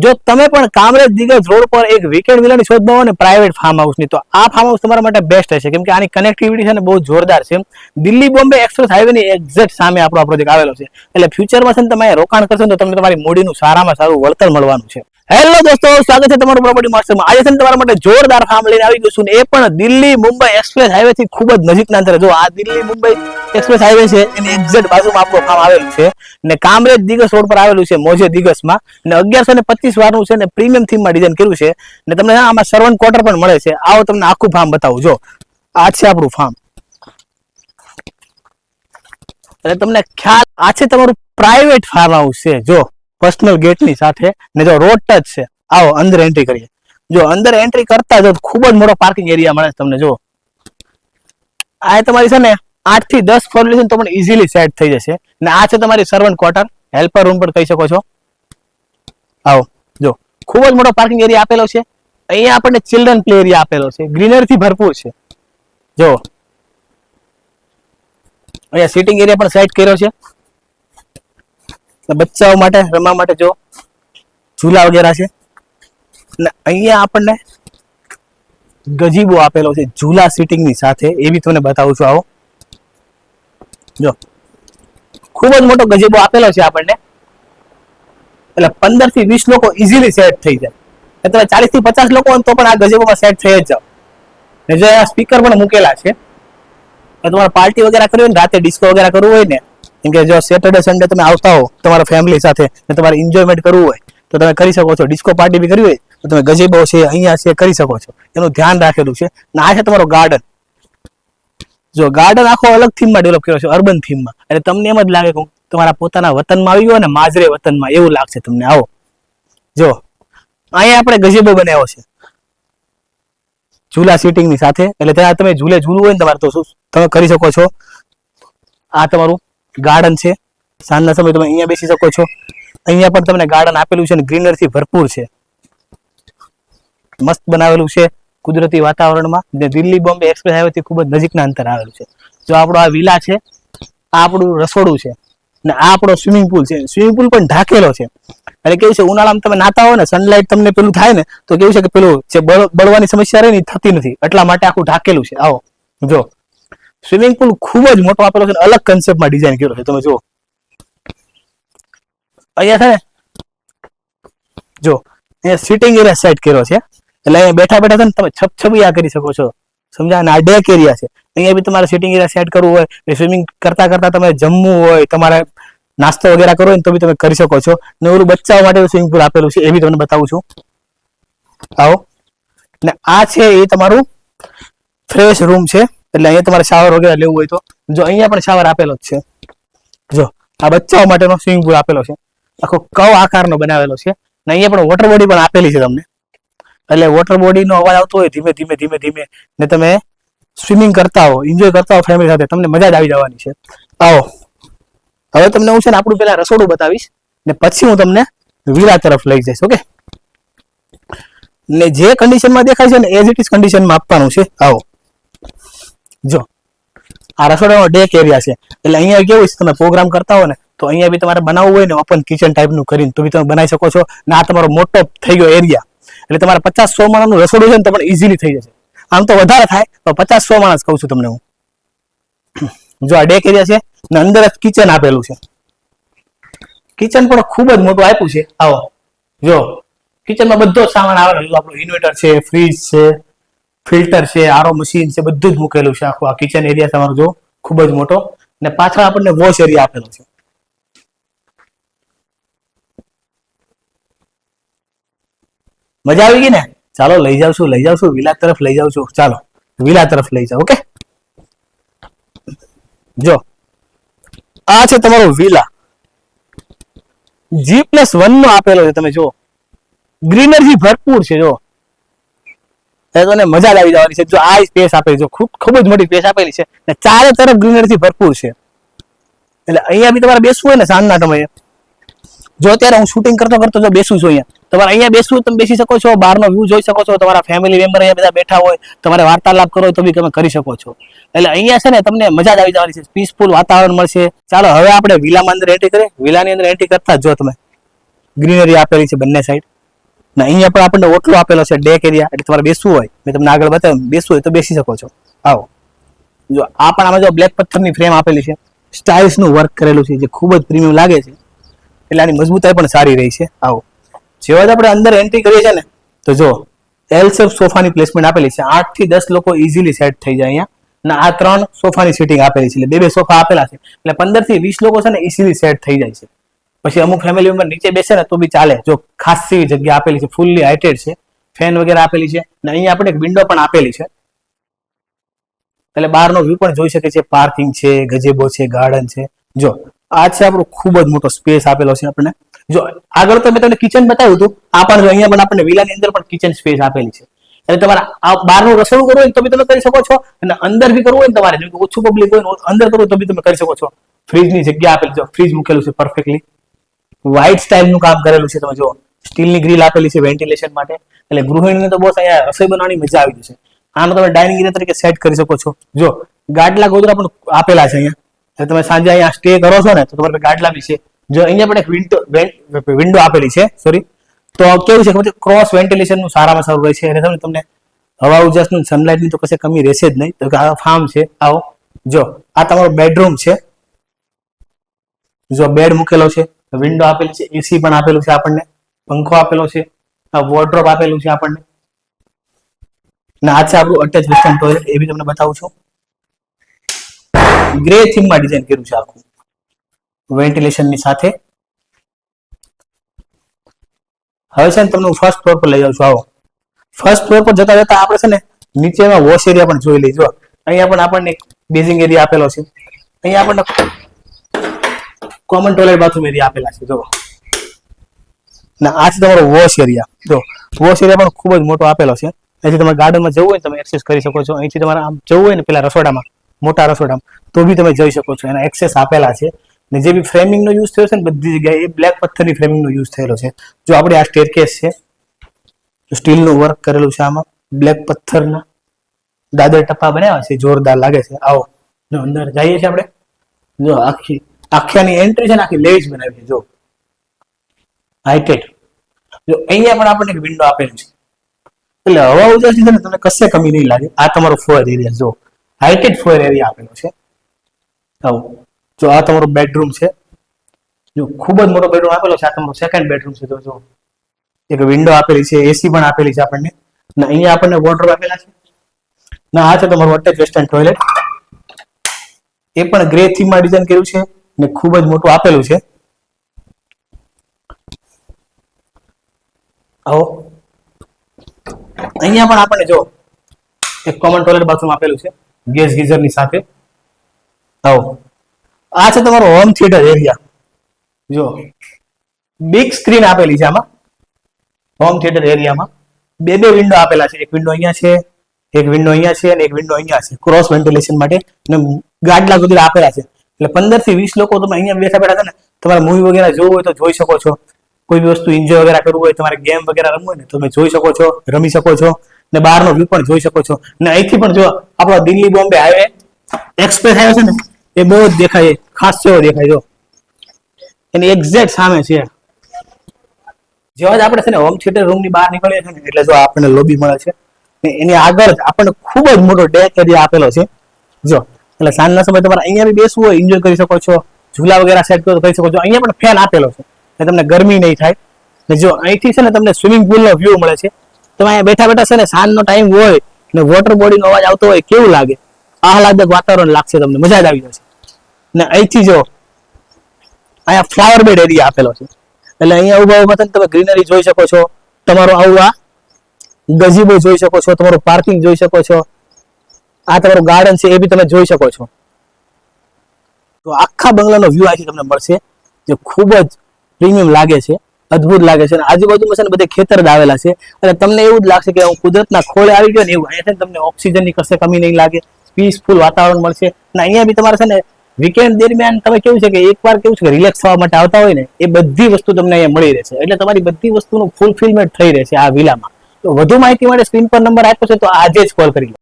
જો તમે પણ કામરેજ દિગ્ગજ રોડ પર એક વીકેન્ડ વિલાની શોધમાં હો ને પ્રાઇવેટ ફાર્મ હાઉસની તો આ ફાર્મ હાઉસ તમારા માટે બેસ્ટ હશે કેમ કે આની કનેક્ટિવિટી છે ને બહુ જોરદાર છે. દિલ્હી બોમ્બે એક્સપ્રેસ હાઈવેની એક્ઝેક્ટ સામે આપણો આ પ્રોજેક્ટ આવેલો છે. એટલે ફ્યુચરમાં છે ને તમે રોકાણ કરશો તો તમને તમારી મૂડીનું સારામાં સારું વળતર મળવાનું છે. હેલો દોસ્તો, સ્વાગત છે તમારું પ્રોપર્ટી માસ્ટરમાં આજે તમારા માટે જોરદાર ફાર્મ લઈને આવી ગયું છું એ પણ દિલ્હી મુંબઈ એક્સપ્રેસ હાઈવે થી ખૂબ જ નજીકના અંતરે. જો આ દિલ્હી મુંબઈ એક્સપ્રેસ હાઈવે છે, એની એક્ઝેક્ટ બાજુમાં આપણું કામ આવેલું છે ને કામરેજ દિગસ રોડ પર આવેલું છે, મોજે દિગસમાં. ને અગિયારસો ને પચીસ વારનું છે ને પ્રીમિયમ થીમમાં ડિઝાઇન કર્યું છે. ને તમને આમાં સર્વન ક્વાર્ટર પણ મળે છે. આવો તમને આખું ફાર્મ બતાવું, જો. આ છે આપણું ફાર્મ એટલે તમને ખ્યાલ, આ છે તમારું પ્રાઇવેટ ફાર્મ હાઉસ છે, જો. પર્સનલ ગેટની સાથે ને જો રોડ ટચ છે, આવો અંદર એન્ટ્રી કરીએ. જો અંદર એન્ટ્રી કરતા જો ખૂબ જ મોટો પાર્કિંગ એરિયા મળે તમને, જો. આ તમારી છે ને આઠથી દસ ફોર્મ્યુલેશન તો પણ ઇઝીલી સેટ થઈ જશે. ને આ છે તમારી સર્વન્ટ ક્વાર્ટર હેલ્પર રૂમ પણ કહી શકો છો. આવો, જો. ખૂબ જ મોટો પાર્કિંગ એરિયા આપેલો છે. અહીંયા આપણને ચિલ્ડ્રન પ્લે એરિયા આપેલો છે. ગ્રીનરથી ભરપૂર છે. જો. અહીંયા સિટિંગ એરિયા પણ સેટ કર્યો છે. બચ્ચાઓ માટે, રમવા માટે જો ઝૂલા વગેરે છે. ને અહીંયા આપણને ગજીબો આપેલો છે ઝૂલા સિટિંગની સાથે. એ બી તમને બતાવું છું આવો. જો, ખૂબ જ મોટો ગજીબો આપેલો છે આપણને. એટલે પંદરથી વીસ લોકો ઇઝીલી સેટ થઈ જાય. અને તમે ચાલીસથી પચાસ લોકો તો પણ આ ગજેબોમાં સેટ થઈ જ જાઓ. ને જો આ સ્પીકર પણ મૂકેલા છે. તમારે પાર્ટી વગેરે કરવી હોય ને, રાતે ડિસ્કો વગેરે કરવું હોય ને કેમ કે જો સેટરડે સન્ડે તમે આવતા હો તમારા ફેમિલી સાથે ને તમારે એન્જોયમેન્ટ કરવું હોય, તો તમે કરી શકો છો. ડિસ્કો પાર્ટી બી કરવી હોય, તો તમે ગજેબો છે, અહીંયા છે, કરી શકો છો. એનું ધ્યાન રાખેલું છે. ને આ છે તમારો ગાર્ડન જો ગાર્ડન આખો અલગ થીમમાં ડેવલપ કર્યો છે અર્બન થીમમાં એટલે તમને એમ જ લાગે કે તમારા પોતાના વતનમાં આવી ગયો ને માજરે વતનમાં, એવું લાગશે તમને. આવો. જો, અહીંયા આપણે ગજેબો બનાવ્યો છે. ઝૂલા સીટિંગની સાથે. એટલે ત્યાં તમે ઝૂલે ઝૂલવું હોય ને તમારે તો શું તમે કરી શકો છો. આ તમારું ગાર્ડન છે. સાંજના સમયે તમે અહીંયા બેસી શકો છો. અહીંયા પણ તમને ગાર્ડન આપેલું છે અને ગ્રીનરી ભરપૂર છે. મસ્ત બનાવેલું છે કુદરતી વાતાવરણમાં. દિલ્હી બોમ્બે એક્સપ્રેસ હાઈવે ખૂબ જ નજીકના અંતર આવેલું છે. જો આપણો આ વિલા છે, આ આપણું રસોડું છે ને આ આપણો સ્વિમિંગ પુલ છે. સ્વિમિંગ પુલ પણ ઢાકેલો છે. એટલે કેવું છે, ઉનાળામાં તમે નાતા હો ને સનલાઇટ તમને પેલું થાય ને, તો કેવું છે કે પેલું જે બળવાની સમસ્યા રહે ને થતી નથી. એટલા માટે આખું ઢાકેલું છે. આવો, જો. સ્વિમિંગ પુલ ખૂબ જ મોટો આપેલો છે અલગ કન્સેપ્ટમાં ડિઝાઇન કર્યો છે. તમે જુઓ. અહીંયા છે ને જો અહીંયા સિટિંગ એરિયા સેટ કર્યો છે. એટલે અહીંયા બેઠા બેઠા છે ને તમે છપછપિયા કરી શકો છો. સમજા અને આ ડેક એરિયા છે. અહીંયા બી તમારે સિટિંગ એરિયા સેટ કરવું હોય સ્વિમિંગ કરતા કરતા તમે જમવું હોય, તમારે નાસ્તો વગેરે કરવો હોય ને તો બી તમે કરી શકો છો. ને ઓલું બચ્ચાઓ માટે સ્વિમિંગ પુલ આપેલું છે, એ બી તમને બતાવું છું. આવો. ને આ છે એ તમારું ફ્રેશ રૂમ છે. એટલે અહીંયા તમારે શાવર વગેરે લેવું હોય તો. જો અહીંયા પણ શાવર આપેલો જ છે. જો, આ બચ્ચાઓ માટેનો સ્વિમિંગ પુલ આપેલો છે. આખો કવ આકારનો બનાવેલો છે. અને અહીંયા પણ વોટર બોડી પણ આપેલી છે તમને. એટલે વોટર બોડીનો અવાજ આવતો હોય ધીમે ધીમે ધીમે ધીમે. ને તમે સ્વિમિંગ કરતા હો એન્જોય કરતા હો ફેમિલી સાથે, તમને મજા જ આવી જવાની છે. આવો. હવે તમને હું છે ને આપણું પેલા રસોડું બતાવીશ. ને પછી હું તમને વિરા તરફ લઈ જઈશ, ઓકે? ને જે કન્ડિશનમાં દેખાય છે ને એઝ ઇટ ઇઝ કન્ડિશનમાં આપવાનું છે. આવો. જો, આ રસોડાનો ડેક એરિયા છે. એટલે અહીંયા કેવું છે, તમે પ્રોગ્રામ કરતા હો ને, તો અહીંયા બી તમારે બનાવવું હોય ને ઓપન કિચન ટાઈપનું કરીને, તો બી તમે બનાવી શકો છો. ને આ તમારો મોટો થઈ ગયો એરિયા એટલે તમારે પચાસ સો માણસનું રસોડું છે ને તમને ઇઝીલી થઈ જશે. આમ તો વધારે થાય તો પચાસ સો માણસ કહું છું તમને હું. જો, આ ડેક એરિયા છે, ને અંદર જ કિચન આપેલું છે. કિચન પણ ખૂબ જ મોટું આપ્યું છે. આવો. જો કિચનમાં બધો સામાન આવે આપણું ઇન્વર્ટર છે ફ્રીજ છે ફિલ્ટર છે, આરો મશીન છે, બધું જ મૂકેલું છે આખું. આ કિચન એરિયા તમારો જો ખૂબ જ મોટો. અને પાછળ આપણને વોશ એરિયા આપેલો છે. મજા આવી ગઈ ને? ચાલો, લઈ જાઉં છું, લઈ જાવ છું. વિલા તરફ લઈ જાવ છું. ચાલો વિલા તરફ લઈ જાઓ ઓકે? જો, આ છે તમારો વિલા. જી પ્લસ વન નો આપેલો છે, તમે જો ગ્રીનરી ભરપૂર છે જો એ તો મજા જ આવી જવાની છે. જો આ સ્પેસ આપેલી છે. ખૂબ ખૂબ જ મોટી સ્પેસ આપેલી છે. ને ચારે તરફ ગ્રીનરીથી ભરપૂર છે. એટલે અહીંયા બી તમારે બેસવું હોય ને સાંજના સમયે. જો અત્યારે હું શૂટિંગ કરતો કરતો જો બેસું છું અહીંયા. તમારે અહીંયા બેસવું તમે બેસી શકો છો. બહારનો વ્યૂ જોઈ શકો છો. તમારા ફેમિલી મેમ્બર અહીંયા બધા બેઠા હોય. તમારે વાર્તાલાપ કરો તો બી તમે કરી શકો છો. એટલે અહીંયા છે ને તમને મજા જ આવી જવાની છે. પીસફુલ વાતાવરણ મળશે. ચાલો, હવે આપણે વિલામાં અંદર એન્ટ્રી કરીએ. વિલાની અંદર એન્ટ્રી કરતા જ જો તમે ગ્રીનરી આપેલી છે બંને સાઈડ ને, અહીંયા પણ આપણને ઓટલો આપેલો છે ડેક એરિયા એટલે તમારે બેસવું હોય. મેં તમને આગળ બતાવ્યું બેસવું હોય તો બેસી શકો છો. આવો. જો, આ પણ આમાં જો બ્લેક પથ્થરની ફ્રેમ આપેલી છે. સ્ટાઇલ્સનું વર્ક કરેલું છે, જે ખૂબ જ પ્રીમિયમ લાગે છે. એટલે આની મજબૂતાઈ પણ સારી રહી છે. આવો. જેવા જ આપણે અંદર એન્ટ્રી કરીએ છીએ ને, તો જો એલ સેફ સોફાની પ્લેસમેન્ટ આપેલી છે. આઠથી દસ લોકો ઇઝીલી સેટ થઈ જાય અહીંયા. અને આ ત્રણ સોફાની સીટિંગ આપેલી છે. એટલે બે બે સોફા આપેલા છે. એટલે પંદરથી વીસ લોકો છે ને ઇઝીલી સેટ થઈ જાય છે. પછી અમુક ફેમિલી મેમ્બર નીચે બેસે ને તો બી ચાલે. જો ખાસી જગ્યા આપેલી છે ફૂલ્લી હાઇટેડ છે. ફેન વગેરે આપેલી છે અને અહીંયા આપણે એક વિન્ડો પણ આપેલી છે. એટલે બહારનો વ્યૂ પણ જોઈ શકે છે પાર્કિંગ છે, ગજેબો છે ગાર્ડન છે. જો, આ છે આપણો ખૂબ જ મોટો સ્પેસ આપેલો છે આપણને. જો, આગળ તો મેં તમને કિચન બતાવ્યું હતું. આ પણ અહીંયા પણ આપણને વિલાની અંદર પણ કિચન સ્પેસ આપેલી છે. એટલે તમારે આ બહારનું રસોડું કરવું હોય તો બી તમે કરી શકો છો. અને અંદર બી કરવું હોય ને તમારે જો ઓછું પબ્લિક હોય અંદર કરવું તો બી તમે કરી શકો છો. ફ્રીજની જગ્યા આપેલી છે. ફ્રીજ મૂકેલું છે પરફેક્ટલી વ્હાઇટ સ્ટાઇલનું કામ કરેલું છે. તમે જો સ્ટીલની ગ્રીલ આપેલી છે વેન્ટિલેશન માટે. એટલે ગૃહિણીને તો બસ અહીંયા રસોઈ બનાવવાની મજા આવી જશે. આમાં તમે ડાઇનિંગ એરિયા તરીકે સેટ કરી શકો છો. જો ગાડલા ગોદરા પણ આપેલા છે અહીંયા. તમે સાંજે અહીંયા સ્ટે કરો છો ને, તો તમારે ગાડલા બી છે. જો, અહીંયા પણ એક વિન્ડો વિન્ડો આપેલી છે સોરી તો કેવું છે ક્રોસ વેન્ટિલેશનનું સારામાં સારું રહે છે. અને તમને તમને હવા ઉજાસનું સનલાઇટની તો કશે કમી રહેશે જ નહીં. તો આ ફાર્મ છે, આવો. જો, આ તમારો બેડરૂમ છે. જો બેડ મૂકેલો છે. વિન્ડો આપેલી છે એસી પણ આપેલું છે આપણને, પંખો આપેલો છે વોર્ડ્રોપ આપેલું છે આપણને. આ છે આપણું અટેચ વેસ્ટર્ન ટોયલેટ એ બી તમને બતાવું છું. ગ્રે થીમમાં ડિઝાઇન કર્યું છે આખું વેન્ટિલેશનની સાથે. હવે છે ને તમને હું ફર્સ્ટ ફ્લોર પર લઈ જાઉં છું, આવો. ફર્સ્ટ ફ્લોર પર જતા જતા આપણે છે ને નીચેમાં વોશ એરિયા પણ જોઈ લઈજો અહીંયા પણ આપણને બેઝિંગ એરિયા આપેલો છે. અહીંયા આપણને કોમન ટોયલેટ બાથરૂમ એરિયા આપેલા છે, જો. ના આ છે તમારો વોશ એરિયા જો વોશ એરિયા પણ ખૂબ જ મોટો આપેલો છે. અહીંથી તમારે ગાર્ડનમાં જવું હોય તમે એક્સેસ કરી શકો છો. અહીંથી તમારે આમ જવું હોય ને પેલા રસોડામાં, મોટા રસોડામાં, તો બી તમે જઈ શકો છો. એના એક્સેસ આપેલા છે. ને જે બી ફ્રેમિંગનો યુઝ થયો છે ને, બધી જગ્યાએ એ બ્લેક પથ્થરની ફ્રેમિંગનો યુઝ થયેલો છે. જો આપણે આ સ્ટેરકેસ છે સ્ટીલનું વર્ક કરેલું છે આમાં. બ્લેક પથ્થરના દાદર ટપ્પા બનાવ્યા છે, જોરદાર લાગે છે. આવો, જો અંદર જઈએ છીએ આપણે. જો આખી આખિયાની એન્ટ્રી છે ને આખી લેજ બનાવી છે, જો. હાઇટેડ જો, અહીંયા પણ આપણને એક વિન્ડો આપેલી છે. એટલે હવા ઉજાસી છે ને તમને કશે કમી નહીં લાગે. આ તમારો ફોર એરિયા જો. હાઇટેડ ફોર એરિયા આપેલો છે. આવું. જો, આ તમારો બેડરૂમ છે. જો, ખૂબ જ મોટો બેડરૂમ આપેલો છે. આ તમારો સેકન્ડ બેડરૂમ છે તો જો. એક વિન્ડો આપેલી છે એસી પણ આપેલી છે આપણને. ને અહીંયા આપણને વોટર આપેલા છે. ના આ છે તમારું અટેચ વેસ્ટર્ન ટોયલેટ એ પણ ગ્રે થીમમાં ડિઝાઇન કર્યું છે. ને ખૂબ જ મોટું આપેલું છે. આવો. અહીંયા પણ આપણને જો એક કોમન ટોયલેટ બાથરૂમ આપેલું છે, ગેસ ગીઝરની સાથે. આવો. આ છે તમારો હોમ થિયેટર એરિયા જો. બિગ સ્ક્રીન આપેલી છે આમાં. હોમ થિયેટર એરિયામાં બે બે વિન્ડો આપેલા છે. એક વિન્ડો અહીંયા છે, એક વિન્ડો અહીંયા છે અને એક વિન્ડો અહીંયા છે. ક્રોસ વેન્ટિલેશન માટે. ગાડલા સુધી આપેલા છે. એટલે પંદરથી વીસ લોકો તમે અહીંયા બેઠા બેઠા છે ને, તમારે મૂવી વગેરે જોવું હોય તો જોઈ શકો છો. કોઈ વસ્તુ એન્જોય વગેરે કરવું હોય, તમારે ગેમ વગેરે રમવું હોય ને તમે જોઈ શકો છો, રમી શકો છો, ને બહારનો વ્યૂ પણ જોઈ શકો છો. ને અહીંથી પણ જો આપણો Delhi Bombay highway express highway છે ને, એ બહુ જ દેખાય ખાસ જેવો દેખાય જો, એની એક્ઝેક્ટ સામે છે. જેવા જ આપણે છે ને હોમ થિયેટર રૂમની બહાર નીકળીએ છીએ ને, એટલે જો આપણને લોબી મળે છે. એની આગળ આપણને ખૂબ જ મોટો ડેક એરિયા આપેલો છે. જો એટલે સાંજના સમય તમારે અહીંયા બી બેસવું હોય એન્જોય કરી શકો છો. ઝૂલા વગેરે સેટ કરો કરી શકો છો. અહીંયા પણ ફેન આપેલો છે. એટલે તમને ગરમી નહીં થાય. ને જો અહીંથી છે ને તમને સ્વિમિંગ પુલનો વ્યૂ મળે છે. તમે અહીંયા બેઠા બેઠા છે ને સાંજનો ટાઈમ હોય ને વોટર બોડીનો અવાજ આવતો હોય, કેવું લાગે? આહલાદક વાતાવરણ લાગશે તમને. મજા જ આવી જશે. ને અહીંથી જો અહીંયા ફ્લાવર બેડ એરિયા આપેલો છે. એટલે અહીંયા ઊભા ઊભા તમે ગ્રીનરી જોઈ શકો છો. તમારો આવું આ ગજીબો જોઈ શકો છો. તમારું પાર્કિંગ જોઈ શકો છો. આ તમારું ગાર્ડન છે, એ બી તમે જોઈ શકો છો. તો આખા બંગલાનો વ્યૂ આખી તમને મળશે, જે ખૂબ જ પ્રીમિયમ લાગે છે, અદ્ભુત લાગે છે. અને આજુબાજુમાં છે ને બધે ખેતર જ આવેલા છે. અને તમને એવું જ લાગશે કે હું કુદરતના ખોળે આવી ગયો ને એવું. અહીંયા તમને ઓક્સિજનની કશે કમી નહીં લાગે પીસફુલ વાતાવરણ મળશે. અને અહીંયા બી તમારે છે ને વીકેન્ડ દરમિયાન તમે કેવું છે કે એકવાર કેવું છે કે રિલેક્સ થવા માટે આવતા હોય ને, એ બધી વસ્તુ તમને અહીંયા મળી રહેશે. એટલે તમારી બધી વસ્તુનું ફૂલફિલમેન્ટ થઈ રહેશે આ વિલામાં. તો વધુ માહિતી માટે સ્ક્રીન પર નંબર આપ્યો છે, તો આજે જ કોલ કરી લો.